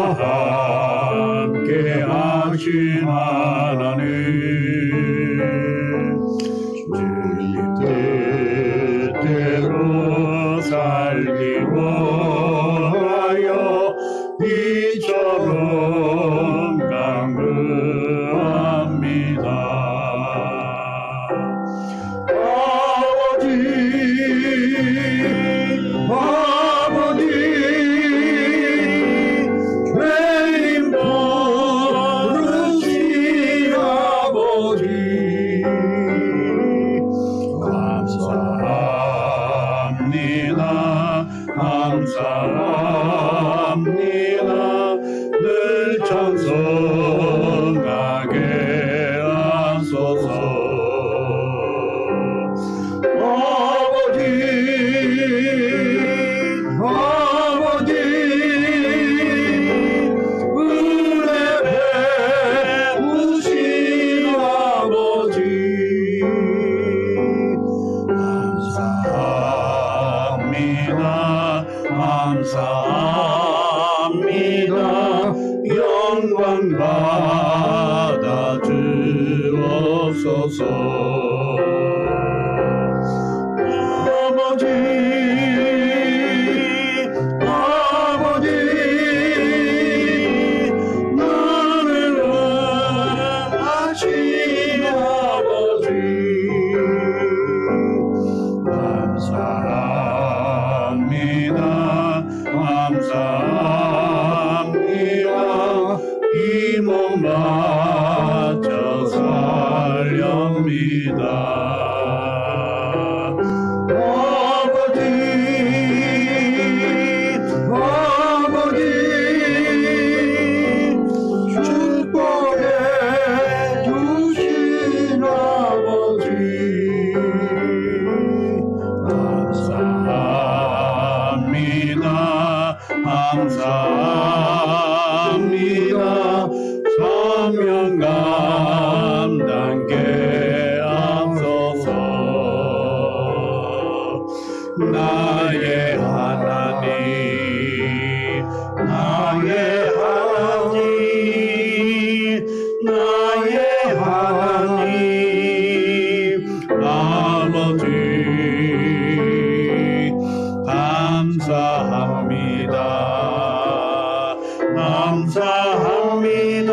Abraham, Abraham, 기도합니다. 늘 찬송하게 하소서. 감사합니다. 감사합니다. 합니다. 영광 받아 주옵소서. 이 몸 맞춰 살렵니다. 감사합니다.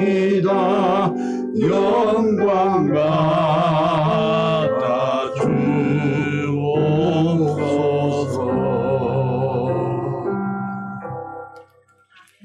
나이다. 영광